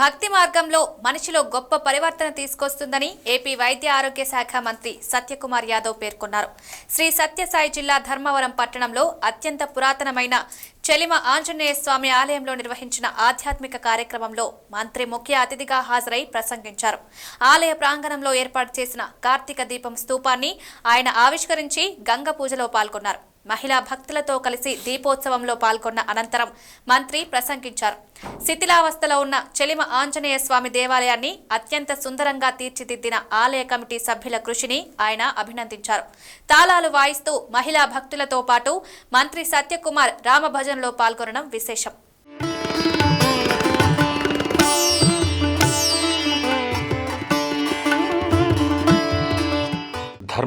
భక్తి మార్గంలో మనిషిలో గొప్ప పరివర్తన తీసుకొస్తుందని ఏపీ వైద్య ఆరోగ్య శాఖ మంత్రి సత్యకుమార్ యాదవ్ పేర్కొన్నారు. శ్రీ సత్యసాయి జిల్లా ధర్మవరం పట్టణంలో అత్యంత పురాతనమైన చెలిమ ఆంజనేయ స్వామి ఆలయంలో నిర్వహించిన ఆధ్యాత్మిక కార్యక్రమంలో మంత్రి ముఖ్య అతిథిగా హాజరై ప్రసంగించారు. ఆలయ ప్రాంగణంలో ఏర్పాటు చేసిన కార్తీక దీపం స్తూపాన్ని ఆయన ఆవిష్కరించి గంగ పూజలో పాల్గొన్నారు. మహిళా భక్తులతో కలిసి దీపోత్సవంలో పాల్గొన్న అనంతరం మంత్రి ప్రసంగించారు. శిథిలావస్థలో ఉన్న చెలిమ ఆంజనేయ స్వామి దేవాలయాన్ని అత్యంత సుందరంగా తీర్చిదిద్దిన ఆలయ కమిటీ సభ్యుల కృషిని ఆయన అభినందించారు. తాళాలు వాయిస్తూ మహిళా భక్తులతో పాటు మంత్రి సత్యకుమార్ రామభజన్లో పాల్గొనడం విశేషం.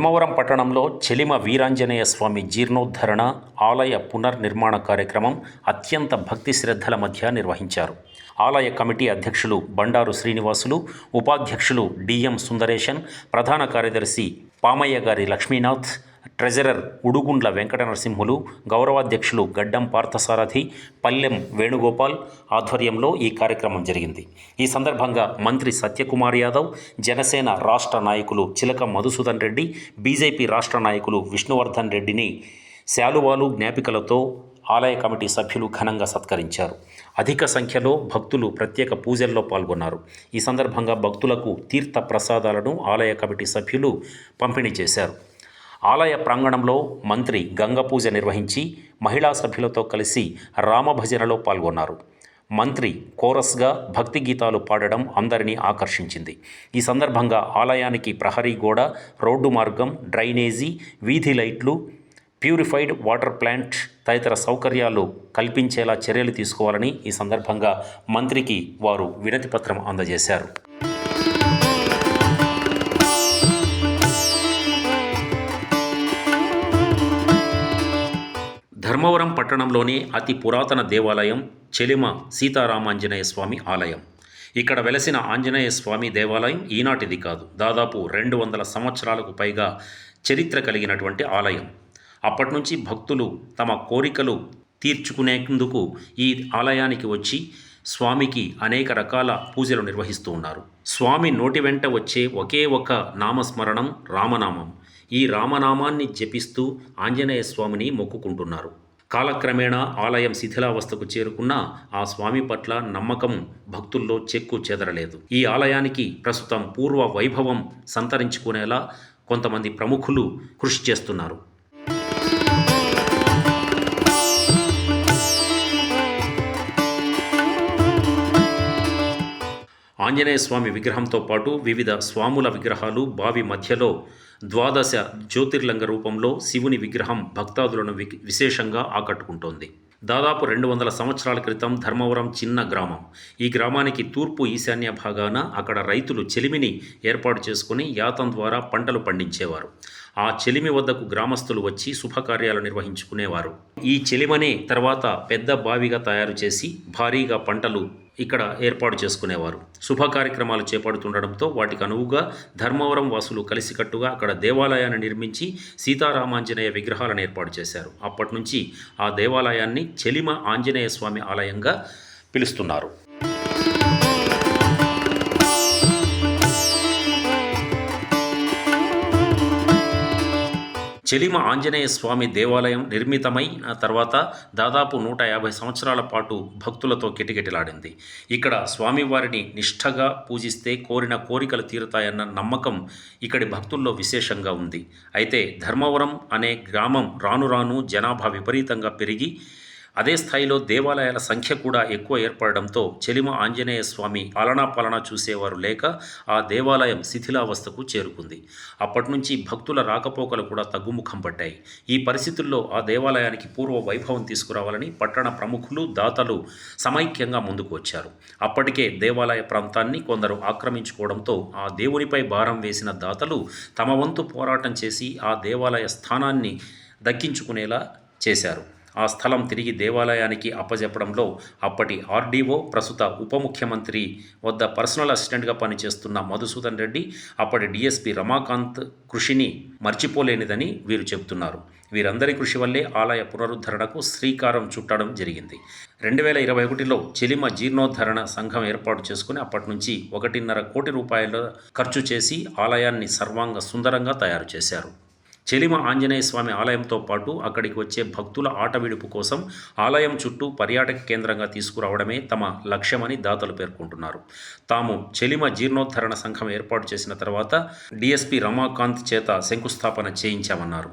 ధర్మవరం పట్టణంలో చెలిమ వీరాంజనేయ స్వామి జీర్ణోద్ధరణ ఆలయ పునర్నిర్మాణ కార్యక్రమం అత్యంత భక్తి శ్రద్ధల మధ్య నిర్వహించారు. ఆలయ కమిటీ అధ్యక్షులు బండారు శ్రీనివాసులు ఉపాధ్యక్షులు డిఎం సుందరేశన్ ప్రధాన కార్యదర్శి పామయ్య గారి లక్ష్మీనాథ్ ట్రెజరర్ ఉడుగుండ్ల వెంకట నరసింహులు గౌరవాధ్యక్షులు గడ్డం పార్థసారథి పల్లెం వేణుగోపాల్ ఆధ్వర్యంలో ఈ కార్యక్రమం జరిగింది. ఈ సందర్భంగా మంత్రి సత్యకుమార్ యాదవ్ జనసేన రాష్ట్ర నాయకులు చిలక మధుసూదన్ రెడ్డి బీజేపీ రాష్ట్ర నాయకులు విష్ణువర్ధన్ రెడ్డిని శాలువాలు జ్ఞాపికలతో ఆలయ కమిటీ సభ్యులు ఘనంగా సత్కరించారు. అధిక సంఖ్యలో భక్తులు ప్రత్యేక పూజల్లో పాల్గొన్నారు. ఈ సందర్భంగా భక్తులకు తీర్థ ప్రసాదాలను ఆలయ కమిటీ సభ్యులు పంపిణీ చేశారు. ఆలయ ప్రాంగణంలో మంత్రి గంగా పూజ నిర్వహించి మహిళా సభ్యులతో కలిసి రామభజనలో పాల్గొన్నారు. మంత్రి కోరస్గా భక్తి గీతాలు పాడడం అందరినీ ఆకర్షించింది. ఈ సందర్భంగా ఆలయానికి ప్రహరీ గోడ రోడ్డు మార్గం డ్రైనేజీ వీధి లైట్లు ప్యూరిఫైడ్ వాటర్ ప్లాంట్ తదితర సౌకర్యాలు కల్పించేలా చర్యలు తీసుకోవాలని ఈ సందర్భంగా మంత్రికి వారు వినతిపత్రం అందజేశారు. ధర్మవరం పట్టణంలోని అతి పురాతన దేవాలయం చెలిమ సీతారామాంజనేయ స్వామి ఆలయం. ఇక్కడ వెలసిన ఆంజనేయ స్వామి దేవాలయం ఈనాటిది కాదు. దాదాపు రెండు వందల సంవత్సరాలకు పైగా చరిత్ర కలిగినటువంటి ఆలయం. అప్పటి నుంచి భక్తులు తమ కోరికలు తీర్చుకునేందుకు ఈ ఆలయానికి వచ్చి స్వామికి అనేక రకాల పూజలు నిర్వహిస్తూ ఉన్నారు. స్వామి నోటి వెంట వచ్చే ఒకే ఒక నామస్మరణం రామనామం. ఈ రామనామాన్ని జపిస్తూ ఆంజనేయ స్వామిని మొక్కుకుంటున్నారు. కాలక్రమేణా ఆలయం శిథిలావస్థకు చేరుకున్న ఆ స్వామి పట్ల నమ్మకం భక్తుల్లో చెక్కు చెదరలేదు. ఈ ఆలయానికి ప్రస్తుతం పూర్వ వైభవం సంతరించుకునేలా కొంతమంది ప్రముఖులు కృషి చేస్తున్నారు. ఆంజనేయ స్వామి విగ్రహంతో పాటు వివిధ స్వాముల విగ్రహాలు బావి మధ్యలో ద్వాదశ జ్యోతిర్లింగ రూపంలో శివుని విగ్రహం భక్తాదులను విశేషంగా ఆకట్టుకుంటోంది. దాదాపు రెండు వందల సంవత్సరాల క్రితం ధర్మవరం చిన్న గ్రామం. ఈ గ్రామానికి తూర్పు ఈశాన్య భాగాన అక్కడ రైతులు చెలిమిని ఏర్పాటు చేసుకుని యాతం ద్వారా పంటలు పండించేవారు. ఆ చెలిమి వద్దకు గ్రామస్తులు వచ్చి శుభకార్యాలు నిర్వహించుకునేవారు. ఈ చెలిమనే తర్వాత పెద్ద బావిగా తయారు చేసి భారీగా పంటలు ఇక్కడ ఏర్పాటు చేసుకునేవారు. శుభ కార్యక్రమాలు చేపడుతుండడంతో వాటికి అనువుగా ధర్మవరం వాసులు కలిసికట్టుగా అక్కడ దేవాలయాన్ని నిర్మించి సీతారామాంజనేయ విగ్రహాలను ఏర్పాటు చేశారు. అప్పటి నుంచి ఆ దేవాలయాన్ని చెలిమ ఆంజనేయ స్వామి ఆలయంగా పిలుస్తున్నారు. చెలిమ ఆంజనేయ స్వామి దేవాలయం నిర్మితమైన తర్వాత దాదాపు నూట యాభై సంవత్సరాల పాటు భక్తులతో కిటకిటలాడింది. ఇక్కడ స్వామివారిని నిష్ఠగా పూజిస్తే కోరిన కోరికలు తీరుతాయన్న నమ్మకం ఇక్కడి భక్తుల్లో విశేషంగా ఉంది. అయితే ధర్మవరం అనే గ్రామం రాను రాను జనాభా విపరీతంగా పెరిగి అదే స్థాయిలో దేవాలయాల సంఖ్య కూడా ఎక్కువ ఏర్పడడంతో చెలిమ ఆంజనేయ స్వామి పాలనా పాలన చూసేవారు లేక ఆ దేవాలయం శిథిలావస్థకు చేరుకుంది. అప్పటి నుంచి భక్తుల రాకపోకలు కూడా తగ్గుముఖం పడ్డాయి. ఈ పరిస్థితుల్లో ఆ దేవాలయానికి పూర్వ వైభవం తీసుకురావాలని పట్టణ ప్రముఖులు దాతలు సమైక్యంగా ముందుకు వచ్చారు. అప్పటికే దేవాలయ ప్రాంతాన్ని కొందరు ఆక్రమించుకోవడంతో ఆ దేవునిపై భారం వేసిన దాతలు తమ వంతు పోరాటం చేసి ఆ దేవాలయ స్థానాన్ని దక్కించుకునేలా చేశారు. ఆ స్థలం తిరిగి దేవాలయానికి అప్పజెప్పడంలో అప్పటి ఆర్డీఓ ప్రస్తుత ఉప ముఖ్యమంత్రి వద్ద పర్సనల్ అసిస్టెంట్గా పనిచేస్తున్న మధుసూదన్ రెడ్డి అప్పటి డీఎస్పీ రమాకాంత్ కృషిని మర్చిపోలేనిదని వీరు చెబుతున్నారు. వీరందరి కృషి వల్లే ఆలయ పునరుద్ధరణకు శ్రీకారం చుట్టడం జరిగింది. రెండు వేల ఇరవై ఒకటిలో చెలిమ జీర్ణోద్ధరణ సంఘం ఏర్పాటు చేసుకుని అప్పటి నుంచి ఒకటిన్నర కోటి రూపాయల ఖర్చు చేసి ఆలయాన్ని సర్వాంగ సుందరంగా తయారు చేశారు. చెలిమ ఆంజనేయ స్వామి ఆలయంతో పాటు అక్కడికి వచ్చే భక్తుల ఆటవిడుపు కోసం ఆలయం చుట్టూ పర్యాటక కేంద్రంగా తీసుకురావడమే తమ లక్ష్యమని దాతలు పేర్కొంటున్నారు. తాము చెలిమ జీర్ణోద్ధరణ సంఘం ఏర్పాటు చేసిన తర్వాత డిఎస్పి రమాకాంత్ చేత శంకుస్థాపన చేయించామన్నారు.